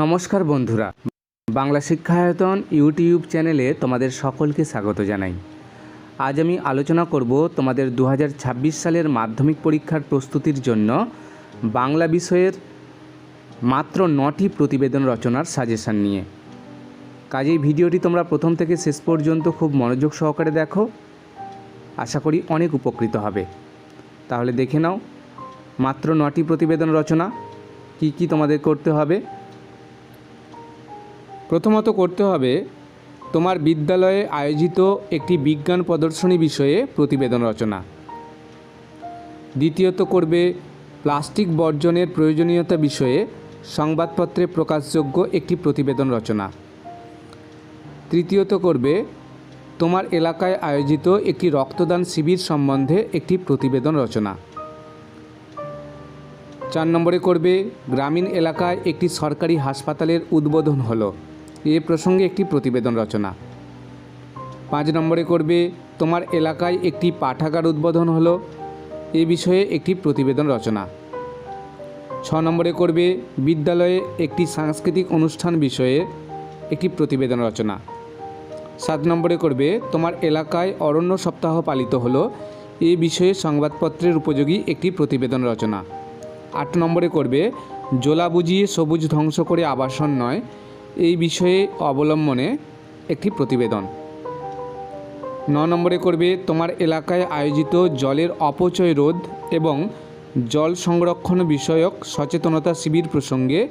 নমস্কার বন্ধুরা। বাংলা শিক্ষায়তন ইউটিউব চ্যানেলে তোমাদের সকলকে স্বাগত জানাই। আজ আমি আলোচনা করব তোমাদের দু হাজার ছাব্বিশ সালের মাধ্যমিক পরীক্ষার প্রস্তুতির জন্য বাংলা বিষয়ের মাত্র নটি প্রতিবেদন রচনার সাজেশান নিয়ে। কাজেই ভিডিওটি তোমরা প্রথম থেকে শেষ পর্যন্ত খুব মনোযোগ সহকারে দেখো। আশা করি অনেক উপকৃত হবে। তাহলে দেখে নাও, মাত্র নটি প্রতিবেদন রচনা, কি কি তোমাদের করতে হবে? প্রথমত করতে হবে তোমার বিদ্যালয়ে আয়োজিত একটি বিজ্ঞান প্রদর্শনী বিষয়ে প্রতিবেদন রচনা। দ্বিতীয়ত করবে প্লাস্টিক বর্জনের প্রয়োজনীয়তা বিষয়ে সংবাদপত্রে প্রকাশযোগ্য একটি প্রতিবেদন রচনা। তৃতীয়ত করবে তোমার এলাকায় আয়োজিত একটি রক্তদান শিবির সম্বন্ধে একটি প্রতিবেদন রচনা। চার নম্বরে করবে গ্রামীণ এলাকায় একটি সরকারি হাসপাতালের উদ্বোধন হলো। এ প্রসঙ্গে একটি প্রতিবেদন রচনা। পাঁচ নম্বরে করবে, তোমার এলাকায় একটি পাঠাগার উদ্বোধন হলো। এ বিষয়ে একটি প্রতিবেদন রচনা। ছ নম্বরে করবে, বিদ্যালয়ে একটি সাংস্কৃতিক অনুষ্ঠান বিষয়ে একটি প্রতিবেদন রচনা। সাত নম্বরে করবে, তোমার এলাকায় অরণ্য সপ্তাহ পালিত হলো। এ বিষয়ে সংবাদপত্রের উপযোগী একটি প্রতিবেদন রচনা। আট নম্বরে করবে জোলা বুঝিয়ে সবুজ ধ্বংস করে আবাসন নয়। এই বিষয়ে অবলম্বনে একটি প্রতিবেদন। ন নম্বরে করবে, তোমার এলাকায় আয়োজিত জলের অপচয় রোধ এবং জল সংরক্ষণ বিষয়ক সচেতনতা শিবির প্রসঙ্গে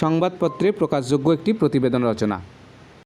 সংবাদপত্রে প্রকাশযোগ্য একটি প্রতিবেদন রচনা।